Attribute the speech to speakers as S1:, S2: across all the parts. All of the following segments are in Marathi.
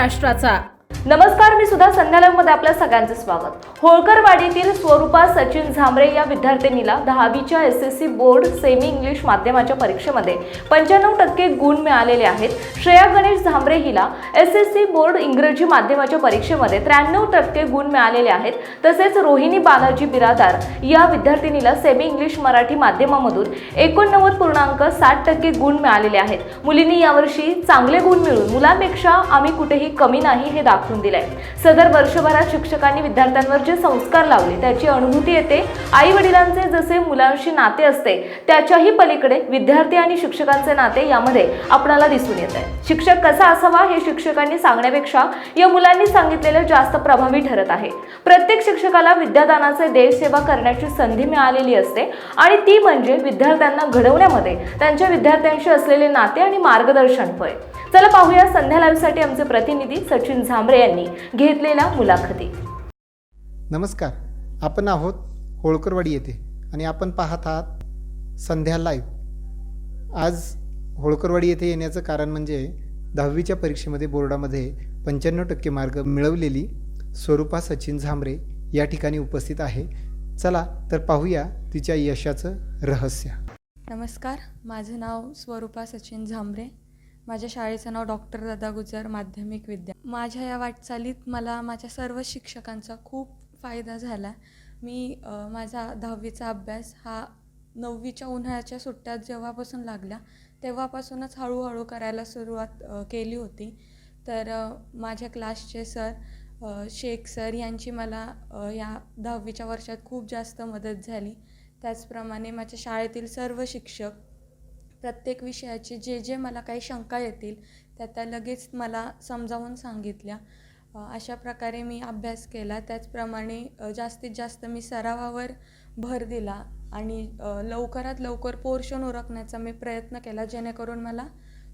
S1: राष्ट्राचा
S2: नमस्कार मी सुद्धा संध्यालयमध्ये आपल्या सगळ्यांचं स्वागत. होळकरवाडीतील स्वरूपा सचिन झांबरे या विद्यार्थिनीला दहावीच्या S S C board semi English माध्यमाच्या परीक्षेमध्ये पंच्याण्णव टक्के गुण मिळालेले आहेत. श्रेया गणेश झांबरे हिला एस एस सी बोर्ड इंग्रजी माध्यमाच्या परीक्षेमध्ये त्र्याण्णव टक्के गुण मिळालेले आहेत. तसेच रोहिणी बालाजी बिरादार या विद्यार्थिनीला सेमी इंग्लिश मराठी माध्यमामधून एकोणनव्वद पूर्णांक साठ टक्के गुण मिळालेले आहेत. मुलींनी यावर्षी चांगले गुण मिळून मुलांपेक्षा आम्ही कुठेही कमी नाही हे दाखवून दिलाय. सदर वर्षभरात शिक्षकांनी विद्यार्थ्यांवर जे संस्कार लावले त्याची अनुभूती येते. आई वडिलांचे जसे मुलांशी नाते असते त्याच्याही पलीकडे विद्यार्थी आणि शिक्षकांचे नाते यामध्ये आपणाला दिसून येत आहे. शिक्षक कसा असावा हे शिक्षकांनी सांगण्यापेक्षा या मुलांनी सांगितलेलं जास्त प्रभावी ठरत आहे. प्रत्येक शिक्षकाला विद्यादानाचे देशसेवा करण्याची संधी मिळालेली असते आणि ती म्हणजे विद्यार्थ्यांना घडवण्यामध्ये त्यांच्या विद्यार्थ्यांशी असलेले नाते आणि मार्गदर्शन होय. चला पाहूया संध्या लाईव्हसाठी आमचे प्रतिनिधी सचिन झांबरे यांनी घेतलेल्या मुलाखती.
S3: नमस्कार. आपण आहोत होळकरवाडी येथे आणि आपण पाहत आहात संध्या लाईव्ह आज होळकरवाडी येथे येण्याचं कारण म्हणजे दहावीच्या परीक्षेमध्ये बोर्डामध्ये पंच्याण्णव टक्के मार्क मिळवलेली स्वरूपा सचिन झांबरे या ठिकाणी उपस्थित आहे. चला तर पाहूया तिच्या यशाचं रहस्य.
S4: नमस्कार. माझं नाव स्वरूपा सचिन झांबरे. माझ्या शाळेचं नाव डॉक्टर दादा गुजर माध्यमिक विद्या माझ्या या वाटचालीत मला माझ्या सर्व शिक्षकांचा खूप फायदा झाला. मी माझा दहावीचा अभ्यास हा नववीच्या उन्हाळ्याच्या सुट्ट्यात जेव्हापासून लागल्या तेव्हापासूनच हळूहळू करायला सुरुवात केली होती. तर माझ्या क्लासचे सर शेख सर यांची मला या दहावीच्या वर्षात खूप जास्त मदत झाली. त्याचप्रमाणे माझ्या शाळेतील सर्व शिक्षक प्रत्येक विषयाचे जे जे मला काही शंका येतील त्या त्या लगेच मला समजावून सांगितल्या. अशा प्रकारे मी अभ्यास केला. त्याचप्रमाणे जास्तीत जास्त मी सरावावर भर दिला आणि लवकरात लवकर पोर्शन उरकण्याचा मी प्रयत्न केला जेणेकरून मला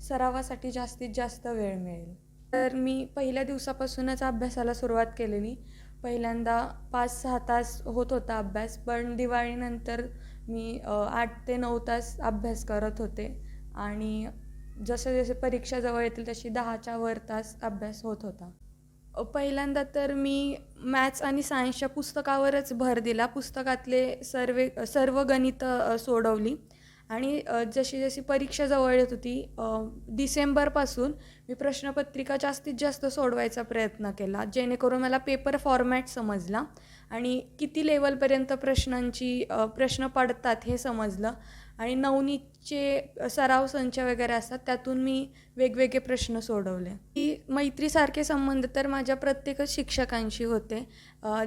S4: सरावासाठी जास्तीत जास्त वेळ मिळेल. तर मी पहिल्या दिवसापासूनच अभ्यासाला सुरुवात केलेली. पहिल्यांदा पाच सहा तास होत होता अभ्यास पण दिवाळीनंतर मी आठ ते नऊ तास अभ्यास करत होते. आणि जसे जसे परीक्षा जवळ येतील तशी दहाच्या वर तास अभ्यास होत होता. पहिल्यांदा तर मी मॅथ्स आणि सायन्सच्या पुस्तकावरच भर दिला. पुस्तकातले सर्वे सर्व गणितं सोडवली. आणि जशी जशी परीक्षा जवळ येत होती डिसेंबरपासून मी प्रश्नपत्रिका जास्तीत जास्त सोडवायचा प्रयत्न केला जेणेकरून मला पेपर फॉर्मॅट समजला आणि किती लेवलपर्यंत प्रश्नांची प्रश्न पडतात हे समजलं. आणि नवनीतचे सराव संच वगैरे असतात त्यातून मी वेगवेगळे प्रश्न सोडवले. की मैत्रीसारखे संबंध तर माझ्या प्रत्येकच शिक्षकांशी होते.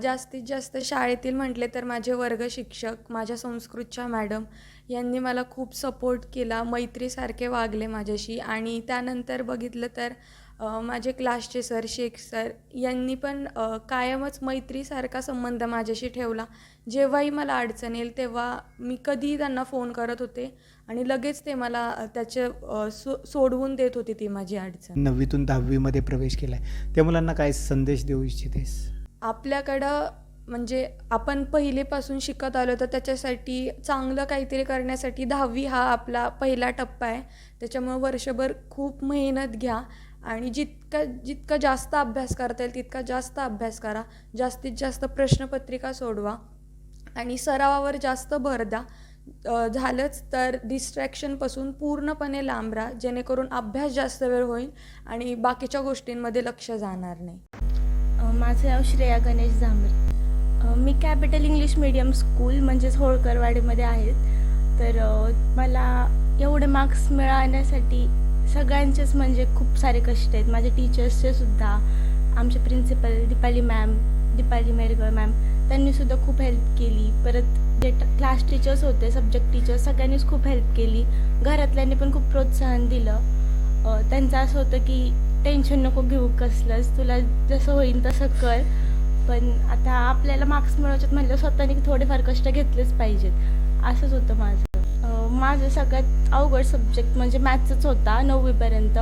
S4: जास्तीत जास्त शाळेतील म्हटले तर माझे वर्ग शिक्षक माझ्या संस्कृतच्या मॅडम यांनी मला खूप सपोर्ट केला मैत्रीसारखे वागले माझ्याशी. आणि त्यानंतर बघितलं तर माझे क्लासचे सर शेख सर यांनी पण कायमच मैत्रीसारखा संबंध माझ्याशी ठेवला. जेव्हाही मला अडचण येईल तेव्हा मी कधीही त्यांना फोन करत होते आणि लगेच ते मला त्याचे सो सोडवून देत होती ती माझी अडचण.
S3: नववीतून दहावीमध्ये प्रवेश केला आहे त्या मुलांना काय संदेश देऊ इच्छितेस?
S4: आपल्याकडं म्हणजे आपण पहिलेपासून शिकत आलो तर त्याच्यासाठी चांगलं काहीतरी करण्यासाठी दहावी हा आपला पहिला टप्पा आहे. त्याच्यामुळं वर्षभर खूप मेहनत घ्या आणि जितका जितका जास्त अभ्यास करता येईल तितका जास्त अभ्यास करा. जास्तीत जास्त प्रश्नपत्रिका सोडवा आणि सरावावर जास्त भर द्या. झालंच तर डिस्ट्रॅक्शनपासून पूर्णपणे लांब राहा जेणेकरून अभ्यास जास्त वेळ होईल आणि बाकीच्या गोष्टींमध्ये लक्ष जाणार नाही.
S5: माझं नाव श्रेया गणेश झांबरे. मी कॅपिटल इंग्लिश मीडियम स्कूल म्हणजेच होळकरवाडीमध्ये आहेत तर मला एवढे मार्क्स मिळवण्यासाठी सगळ्यांचेच म्हणजे खूप सारे कष्ट आहेत. माझ्या टीचर्सचे सुद्धा आमचे principal Deepali ma'am Deepali Mergal ma'am त्यांनीसुद्धा खूप हेल्प केली. परत जे क्लास टीचर्स होते सब्जेक्ट टीचर्स सगळ्यांनीच खूप हेल्प केली. घरातल्यांनी पण खूप प्रोत्साहन दिलं. त्यांचं असं होतं की टेन्शन नको घेऊ कसलंच तुला जसं होईल तसं कर. पण आता आपल्याला मार्क्स मिळवायच्यात म्हणलं स्वतःने थोडेफार कष्ट घेतलेच पाहिजेत. असंच होतं माझं. माझं सगळ्यात अवघड सब्जेक्ट म्हणजे मॅथ्सच होता नववीपर्यंत.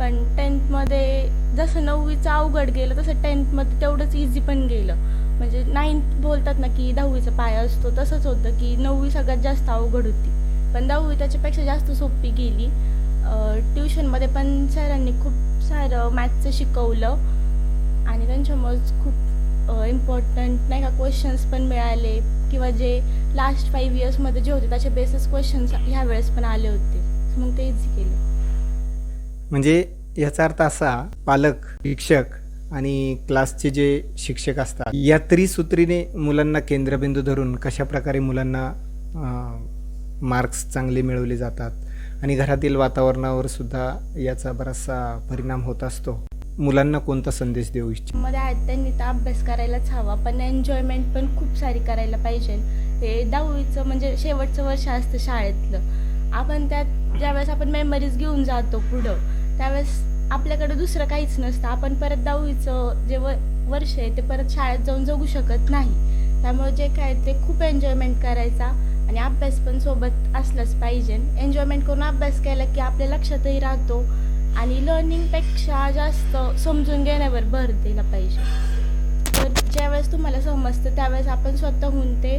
S5: पण टेन्थमध्ये जसं नववीचं अवघड गेलं तसं टेन्थमध्ये तेवढंच इझी पण गेलं. म्हणजे नाईन्थ बोलतात ना की दहावीचा पाया असतो तसंच होतं की नववी सगळ्यात जास्त अवघड होती. पण दहावी त्याच्यापेक्षा जास्त सोपी गेली. ट्युशनमध्ये पण सरांनी खूप सारं मॅथ्सचं शिकवलं. आणि त्यांच्यामुळेच खूप इम्पॉर्टंट नाही का क्वेश्चन्स पण मिळाले. किंवा जे लास्ट फाईव्ह इयर्समध्ये जे होते त्याचे बेसिस क्वेश्चन्स ह्या वेळेस पण आले होते. मग ते इझी केले.
S3: म्हणजे याचा अर्थ असा पालक शिक्षक आणि क्लासचे जे शिक्षक असतात या त्रिसूत्रीने मुलांना केंद्रबिंदू धरून कशा प्रकारे मुलांना मार्क्स चांगले मिळवले जातात आणि घरातील वातावरणावर सुद्धा याचा बराचसा परिणाम होत असतो. मुलांना कोणता संदेश देऊ इच्छित?
S5: मध्ये आहेत त्यांनी तर अभ्यास करायलाच हवा पण एन्जॉयमेंट पण खूप सारी करायला पाहिजे. हे दहावीचं म्हणजे शेवटचं वर्ष असतं शाळेतलं. आपण त्यात ज्यावेळेस आपण मेमरीज घेऊन जातो पुढं त्यावेळेस आपल्याकडे दुसरं काहीच नसतं. आपण परत दहावीचं जे व वर्ष आहे ते परत शाळेत जाऊन जगू शकत नाही. त्यामुळे जे काय ते खूप एन्जॉयमेंट करायचा आणि अभ्यास पण सोबत असलंच पाहिजे. एन्जॉयमेंट करून अभ्यास केला की आपल्या लक्षातही राहतो. आणि लर्निंगपेक्षा जास्त समजून घेण्यावर भर दिला पाहिजे. तर ज्यावेळेस तुम्हाला समजतं त्यावेळेस आपण स्वतःहून ते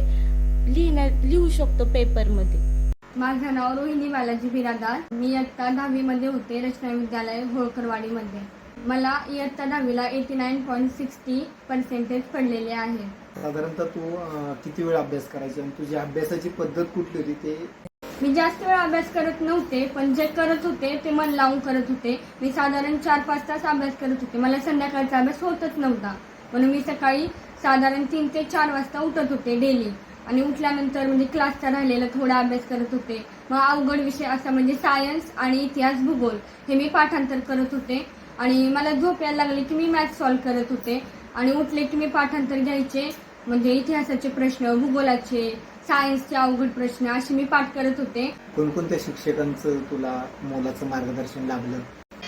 S5: लिहिण्या लिहू शकतो पेपरमध्ये
S1: माझं नाव रोहिणी बालाजी बिरादार. मी इयत्ता दहावीमध्ये होते रचना विद्यालय होळकरवाडीमध्ये. मला इयत्ता दहावीला eighty nine point sixty percentage पडलेले आहे.
S3: साधारणतः तू किती वेळ अभ्यास करायची आणि तुझी अभ्यासाची पद्धत कुठली होती ते
S1: मी जास्त वेळ अभ्यास करत नव्हते पण जे करत होते ते मन लावून करत होते. मी साधारण चार पाच तास अभ्यास करत होते. मला संध्याकाळचा अभ्यास होतच नव्हता. म्हणून मी सकाळी साधारण तीन ते चार वाजता उठत होते डेली आणि उठल्यानंतर म्हणजे क्लासचा राहिलेला थोडा अभ्यास करत होते. मग अवघड विषय असा म्हणजे सायन्स आणि इतिहास भूगोल हे मी पाठांतर करत होते. आणि मला झोप यायला लागली की मी मॅथ सॉल्व्ह करत होते. आणि उठले की मी पाठांतर घ्यायचे म्हणजे इतिहासाचे प्रश्न भूगोलाचे सायन्सचे अवघड प्रश्न असे मी पाठ करत होते.
S3: कोणकोणत्या शिक्षकांचं तुला मोलाचं मार्गदर्शन लाभलं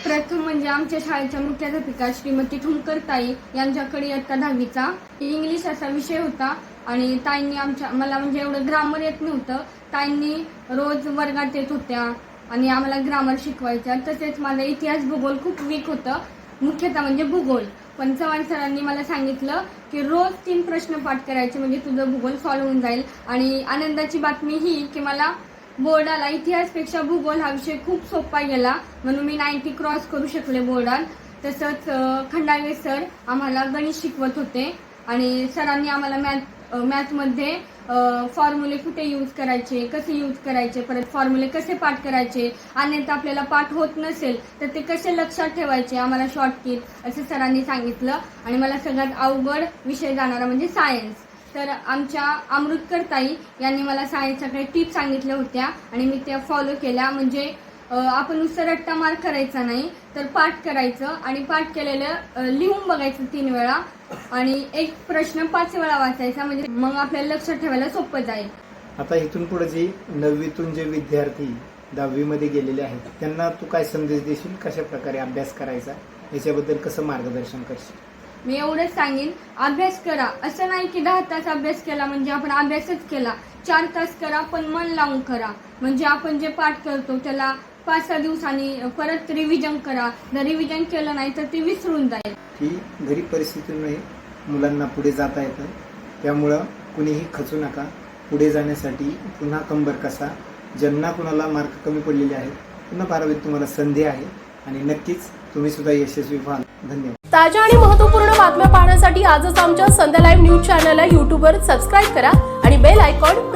S1: प्रथम म्हणजे आमच्या शाळेच्या मुख्याध्यापिका श्रीमती ठुमकर ताई यांच्याकडे इयत्ता दहावीचा. इंग्लिश असा विषय होता आणि ताईंनी आमच्या मला म्हणजे एवढं ग्रामर येत नव्हतं. ताईंनी रोज वर्गात येत होत्या आणि आम्हाला ग्रामर शिकवायच्या. तसेच माझा इतिहास भूगोल खूप वीक होतं. मुख्यतः म्हणजे भूगोल. पण चव्हाण सरांनी मला सांगितलं की रोज तीन प्रश्न पाठ करायचे म्हणजे तुझं भूगोल सॉल्व्ह होऊन जाईल. आणि आनंदाची बातमी ही की मला बोर्डाला इतिहासपेक्षा भूगोल हा विषय खूप सोपा गेला. म्हणून मी नाईन्टी क्रॉस करू शकले बोर्डात तसंच खंडावे सर आम्हाला गणित शिकवत होते. आणि सरांनी आम्हाला मॅथ मॅथमध्ये फॉर्म्युले कुठे यूज करायचे कसे यूज करायचे परत फॉर्म्युले कसे पाठ करायचे अन्यथा आपल्याला पाठ होत नसेल तर ते कसे लक्षात ठेवायचे आम्हाला शॉर्ट किट असं सरांनी सांगितलं. आणि मला सगळ्यात अवघड विषय जाणारा म्हणजे सायन्स तर आमच्या अमृतकर ताई यांनी मला सायन्सच्या काही टिप्स सांगितल्या होत्या आणि मी त्या फॉलो केल्या. म्हणजे आपण नुसतं रट्टा मार्क करायचा नाही. तर पाठ करायचं आणि पाठ केलेलं लिहून बघायचं तीन वेळा. आणि एक प्रश्न पाच वेळा वाचायचा म्हणजे मग आपल्याला लक्षात ठेवायला सोपं जाईल.
S3: आता इथून पुढे जे नववीतून जे विद्यार्थी दहावीमध्ये गेलेले आहेत त्यांना तू काय संदेश देशील? कशा प्रकारे अभ्यास करायचा? याच्याबद्दल कसं मार्गदर्शन करशील?
S1: मी एवढंच सांगेन अभ्यास करा. असं नाही की दहा तास अभ्यास केला म्हणजे आपण अभ्यासच केला. चार तास करा पण मन लावून करा. म्हणजे आपण जे पाठ करतो त्याला पाच सहा दिवसांनी परत रिव्हिजन करा. जर रिव्हिजन केलं नाही तर ते विसरून जाईल.
S3: की गरीब परिस्थितीमुळे मुलांना पुढे जाता येतं. त्यामुळं कुणीही खचू नका. पुढे जाण्यासाठी पुन्हा कंबर कसा. ज्यांना कुणाला मार्क कमी पडलेले आहेत पुन्हा बारावीत तुम्हाला संधी आहे आणि नक्कीच तुम्ही सुद्धा यशस्वी व्हाल. धन्यवाद.
S6: ताज्या आणि महत्त्वपूर्ण बातम्या पाहण्यासाठी आजच आमच्या संध्या लाईव्ह न्यूज चॅनलला यूट्यूबवर सबस्क्राईब करा आणि बेल आयकॉन